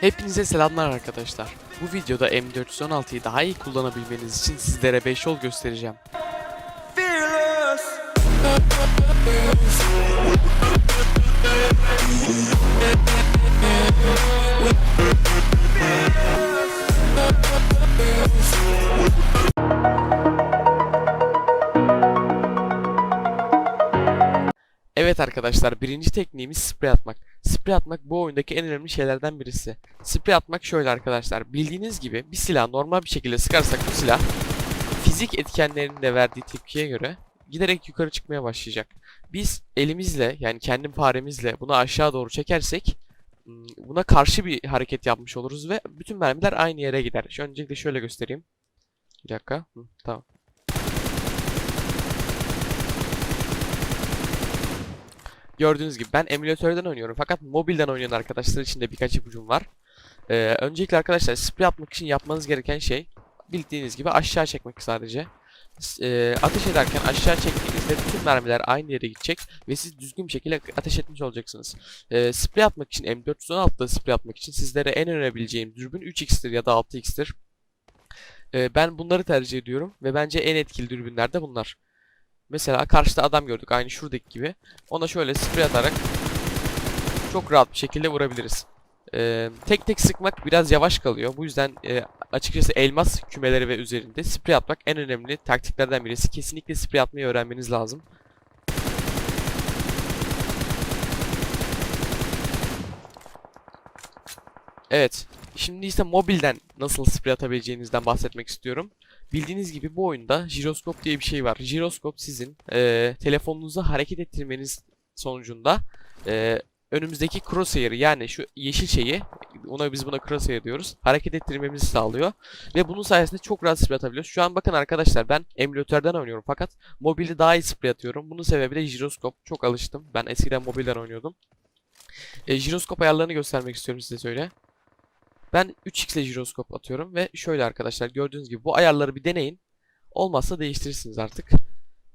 Hepinize selamlar arkadaşlar. Bu videoda M416'yı daha iyi kullanabilmeniz için sizlere 5 yol göstereceğim. Evet arkadaşlar birinci tekniğimiz sprey atmak. Sprey atmak bu oyundaki en önemli şeylerden birisi. Sprey atmak şöyle arkadaşlar. Bildiğiniz gibi bir silah normal bir şekilde sıkarsak bu silah fizik etkenlerinin de verdiği tepkiye göre giderek yukarı çıkmaya başlayacak. Biz elimizle yani kendi faremizle bunu aşağı doğru çekersek ım, buna karşı bir hareket yapmış oluruz ve bütün mermiler aynı yere gider. Öncelikle şöyle göstereyim. Bir dakika. Hı, tamam. Gördüğünüz gibi ben emülatörden oynuyorum fakat mobilden oynayan arkadaşlar için de birkaç ipucum var. Ee, öncelikle arkadaşlar sprey atmak için yapmanız gereken şey bildiğiniz gibi aşağı çekmek sadece. S- e, ateş ederken aşağı çektiğinizde bütün mermiler aynı yere gidecek ve siz düzgün bir şekilde ateş etmiş olacaksınız. Ee, sprey atmak için M416'da sprey atmak için sizlere en önerebileceğim dürbün 3x'tir ya da 6x'tir. Ee, ben bunları tercih ediyorum ve bence en etkili dürbünler de bunlar. Mesela karşıda adam gördük aynı şuradaki gibi. Ona şöyle sprey atarak çok rahat bir şekilde vurabiliriz. Ee, tek tek sıkmak biraz yavaş kalıyor. Bu yüzden e, açıkçası elmas kümeleri ve üzerinde sprey atmak en önemli taktiklerden birisi. Kesinlikle sprey atmayı öğrenmeniz lazım. Evet. Şimdi ise mobilden nasıl sprey atabileceğinizden bahsetmek istiyorum. Bildiğiniz gibi bu oyunda jiroskop diye bir şey var. Jiroskop sizin eee telefonunuzu hareket ettirmeniz sonucunda eee, önümüzdeki crosshair'ı yani şu yeşil şeyi ona biz buna crosshair diyoruz. Hareket ettirmemizi sağlıyor. Ve bunun sayesinde çok rahat sprey atabiliyoruz. Şu an bakın arkadaşlar ben emülatörden oynuyorum fakat mobilde daha iyi sprey atıyorum. Bunun sebebi de jiroskop. Çok alıştım. Ben eskiden mobilden oynuyordum. E, jiroskop ayarlarını göstermek istiyorum size söyle. Ben 3x ile jiroskop atıyorum ve şöyle arkadaşlar gördüğünüz gibi bu ayarları bir deneyin. Olmazsa değiştirirsiniz artık.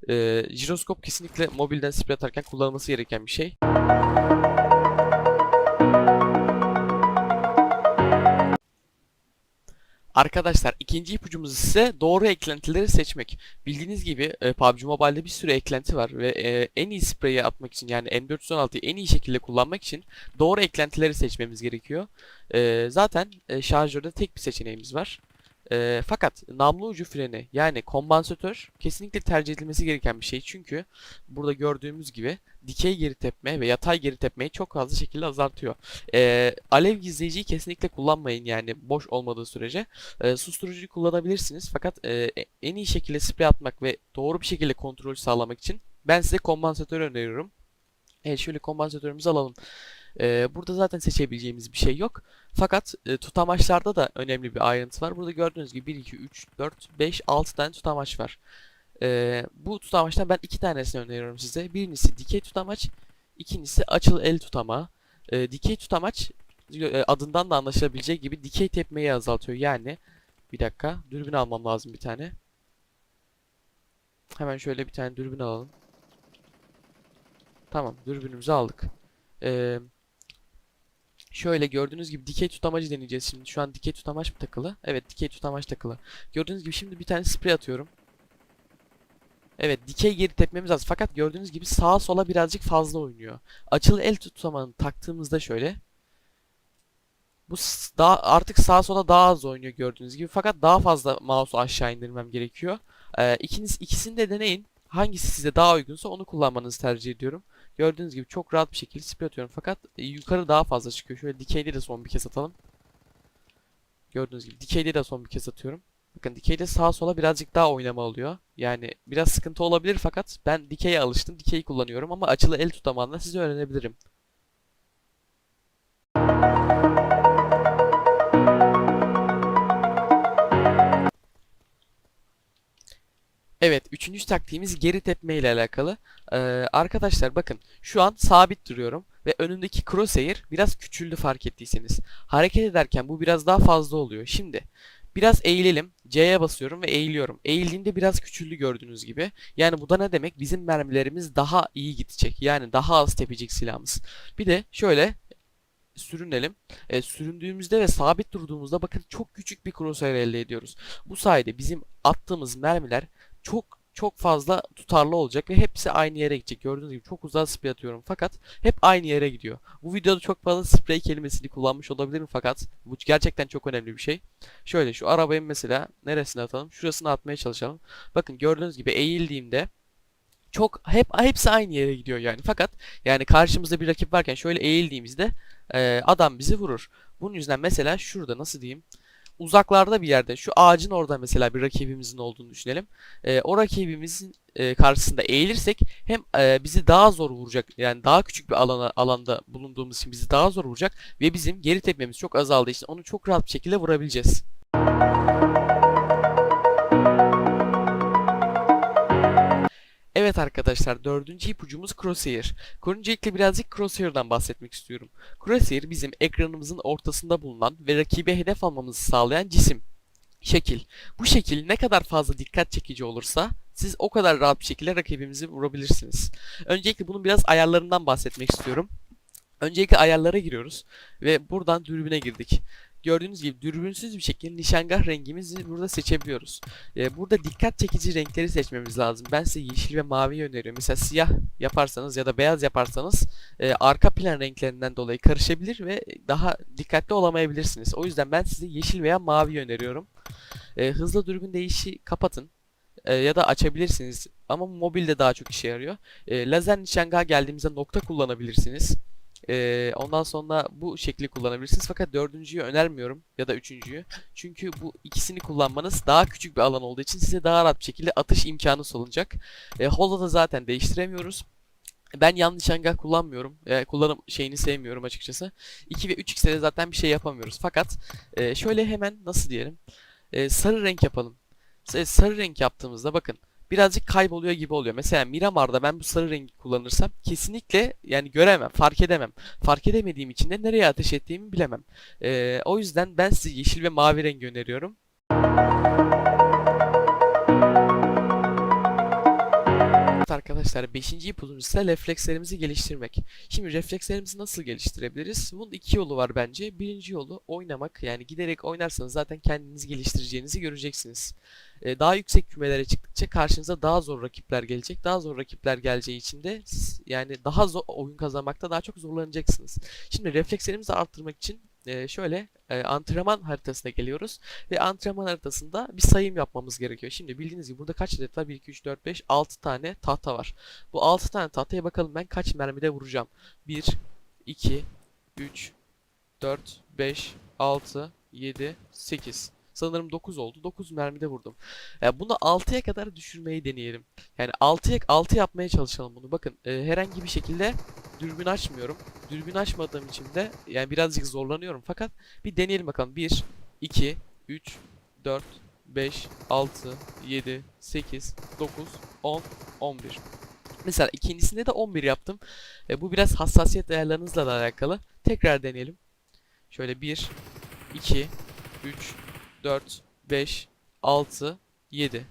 Ee, jiroskop kesinlikle mobilden sprey atarken kullanılması gereken bir şey. Arkadaşlar ikinci ipucumuz ise doğru eklentileri seçmek. Bildiğiniz gibi e, PUBG Mobile'de bir sürü eklenti var ve e, en iyi spreyi atmak için yani M416'yı en iyi şekilde kullanmak için doğru eklentileri seçmemiz gerekiyor. E, zaten e, şarjörde tek bir seçeneğimiz var. E, fakat namlu ucu freni yani kombansatör kesinlikle tercih edilmesi gereken bir şey. Çünkü burada gördüğümüz gibi dikey geri tepme ve yatay geri tepmeyi çok fazla şekilde azaltıyor. E, alev gizleyiciyi kesinlikle kullanmayın yani boş olmadığı sürece. E, susturucuyu kullanabilirsiniz fakat e, en iyi şekilde sprey atmak ve doğru bir şekilde kontrol sağlamak için ben size kombansatörü öneriyorum. Evet şöyle kombansatörümüzü alalım. E, burada zaten seçebileceğimiz bir şey yok. Fakat e, tutamaçlarda da önemli bir ayrıntı var. Burada gördüğünüz gibi 1, 2, 3, 4, 5, 6 tane tutamaç var. E, bu tutamaçtan ben iki tanesini öneriyorum size. Birincisi dikey tutamaç, ikincisi açılı el tutamağı. E, dikey tutamaç e, adından da anlaşılabileceği gibi dikey tepmeyi azaltıyor. Yani bir dakika dürbün almam lazım bir tane. Hemen şöyle bir tane dürbün alalım. Tamam dürbünümüzü aldık. Ee, şöyle gördüğünüz gibi dikey tutamacı deneyeceğiz şimdi. Şu an dikey tutamaç mı takılı? Evet dikey tutamaç takılı. Gördüğünüz gibi şimdi bir tane sprey atıyorum. Evet dikey geri tepmemiz az fakat gördüğünüz gibi sağa sola birazcık fazla oynuyor. Açılı el tutamağını taktığımızda şöyle bu daha artık sağa sola daha az oynuyor gördüğünüz gibi fakat daha fazla mouse'u aşağı indirmem gerekiyor. Ee, ikiniz ikisini de deneyin. Hangisi size daha uygunsa onu kullanmanızı tercih ediyorum. Gördüğünüz gibi çok rahat bir şekilde sprey atıyorum fakat e, yukarı daha fazla çıkıyor. Şöyle dikeyde de son bir kez atalım. Gördüğünüz gibi dikeyde de son bir kez atıyorum. Bakın dikeyde sağa sola birazcık daha oynama oluyor. Yani biraz sıkıntı olabilir fakat ben dikeye alıştım. Dikeyi kullanıyorum ama açılı el tutamağından size öğrenebilirim. Evet, üçüncü taktiğimiz geri tepme ile alakalı. Ee, arkadaşlar bakın şu an sabit duruyorum ve önümdeki crosshair biraz küçüldü fark ettiyseniz. Hareket ederken bu biraz daha fazla oluyor. Şimdi biraz eğilelim. C'ye basıyorum ve eğiliyorum. Eğildiğinde biraz küçüldü gördüğünüz gibi. Yani bu da ne demek? Bizim mermilerimiz daha iyi gidecek. Yani daha az tepecek silahımız. Bir de şöyle sürünelim. E, süründüğümüzde ve sabit durduğumuzda bakın çok küçük bir crosshair elde ediyoruz. Bu sayede bizim attığımız mermiler çok çok fazla tutarlı olacak ve hepsi aynı yere gidecek. Gördüğünüz gibi çok uzağa sprey atıyorum fakat hep aynı yere gidiyor. Bu videoda çok fazla sprey kelimesini kullanmış olabilirim fakat bu gerçekten çok önemli bir şey. Şöyle şu arabayı mesela neresine atalım? Şurasına atmaya çalışalım. Bakın gördüğünüz gibi eğildiğimde çok hep hepsi aynı yere gidiyor yani. Fakat yani karşımızda bir rakip varken şöyle eğildiğimizde e, adam bizi vurur. Bunun yüzünden mesela şurada nasıl diyeyim? Uzaklarda bir yerde şu ağacın orada mesela bir rakibimizin olduğunu düşünelim. E, o rakibimizin e, karşısında eğilirsek hem e, bizi daha zor vuracak yani daha küçük bir alana alanda bulunduğumuz için bizi daha zor vuracak ve bizim geri tepmemiz çok azaldığı için onu çok rahat bir şekilde vurabileceğiz. Evet arkadaşlar dördüncü ipucumuz Crosshair. Öncelikle birazcık Crosshair'dan bahsetmek istiyorum. Crosshair bizim ekranımızın ortasında bulunan ve rakibe hedef almamızı sağlayan cisim. Şekil. Bu şekil ne kadar fazla dikkat çekici olursa siz o kadar rahat bir şekilde rakibimizi vurabilirsiniz. Öncelikle bunun biraz ayarlarından bahsetmek istiyorum. Öncelikle ayarlara giriyoruz ve buradan dürbüne girdik. Gördüğünüz gibi dürbünsüz bir şekilde nişangah rengimizi burada seçebiliyoruz. Ee, burada dikkat çekici renkleri seçmemiz lazım. Ben size yeşil ve mavi öneriyorum. Mesela siyah yaparsanız ya da beyaz yaparsanız e, arka plan renklerinden dolayı karışabilir ve daha dikkatli olamayabilirsiniz. O yüzden ben size yeşil veya mavi öneriyorum. E, hızlı dürbün değişi kapatın. E, ya da açabilirsiniz. Ama mobilde daha çok işe yarıyor. E, lazer nişangaha geldiğimizde nokta kullanabilirsiniz. Ee, ondan sonra bu şekli kullanabilirsiniz. Fakat dördüncüyü önermiyorum ya da üçüncüyü. Çünkü bu ikisini kullanmanız daha küçük bir alan olduğu için size daha rahat bir şekilde atış imkanı sunulacak. E, Hollow'da da zaten değiştiremiyoruz. Ben yanlış hangah kullanmıyorum. E, kullanım şeyini sevmiyorum açıkçası. 2 ve 3x'te de zaten bir şey yapamıyoruz. Fakat e, şöyle hemen nasıl diyelim. E, sarı renk yapalım. Sarı renk yaptığımızda bakın birazcık kayboluyor gibi oluyor. Mesela Miramar'da ben bu sarı rengi kullanırsam kesinlikle yani göremem, fark edemem. Fark edemediğim için de nereye ateş ettiğimi bilemem. Ee, o yüzden ben size yeşil ve mavi rengi öneriyorum. Arkadaşlar 5. ipucumuz ise reflekslerimizi geliştirmek. Şimdi reflekslerimizi nasıl geliştirebiliriz? Bunun iki yolu var bence. Birinci yolu oynamak. Yani giderek oynarsanız zaten kendinizi geliştireceğinizi göreceksiniz. Ee, daha yüksek kümelere çıktıkça karşınıza daha zor rakipler gelecek. Daha zor rakipler geleceği için de yani daha zor oyun kazanmakta daha çok zorlanacaksınız. Şimdi reflekslerimizi arttırmak için e, şöyle e, antrenman haritasına geliyoruz ve antrenman haritasında bir sayım yapmamız gerekiyor. Şimdi bildiğiniz gibi burada kaç adet var? 1, 2, 3, 4, 5, 6 tane tahta var. Bu 6 tane tahtaya bakalım ben kaç mermide vuracağım. 1, 2, 3, 4, 5, 6, 7, 8. Sanırım 9 oldu. 9 mermide vurdum. Ya bunu 6'ya kadar düşürmeyi deneyelim. Yani 6'ya 6 yapmaya çalışalım bunu. Bakın e, herhangi bir şekilde dürbün açmıyorum. Dürbün açmadığım için de yani birazcık zorlanıyorum. Fakat bir deneyelim bakalım. 1, 2, 3, 4, 5, 6, 7, 8, 9, 10, 11. Mesela ikincisinde de 11 yaptım. E, bu biraz hassasiyet ayarlarınızla da alakalı. Tekrar deneyelim. Şöyle 1, 2, 3, 4, 5, 6, 7,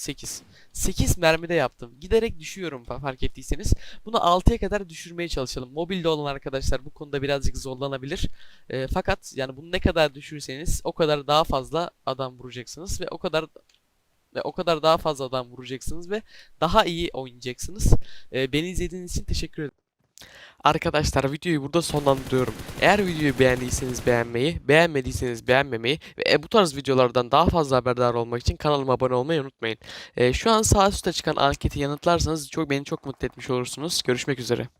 8. 8 mermide yaptım. Giderek düşüyorum fa- fark ettiyseniz. Bunu 6'ya kadar düşürmeye çalışalım. Mobilde olan arkadaşlar bu konuda birazcık zorlanabilir. E, fakat yani bunu ne kadar düşürseniz o kadar daha fazla adam vuracaksınız ve o kadar ve o kadar daha fazla adam vuracaksınız ve daha iyi oynayacaksınız. E, beni izlediğiniz için teşekkür ederim. Arkadaşlar videoyu burada sonlandırıyorum. Eğer videoyu beğendiyseniz beğenmeyi, beğenmediyseniz beğenmemeyi ve e, bu tarz videolardan daha fazla haberdar olmak için kanalıma abone olmayı unutmayın. E, şu an sağ üstte çıkan anketi yanıtlarsanız çok beni çok mutlu etmiş olursunuz. Görüşmek üzere.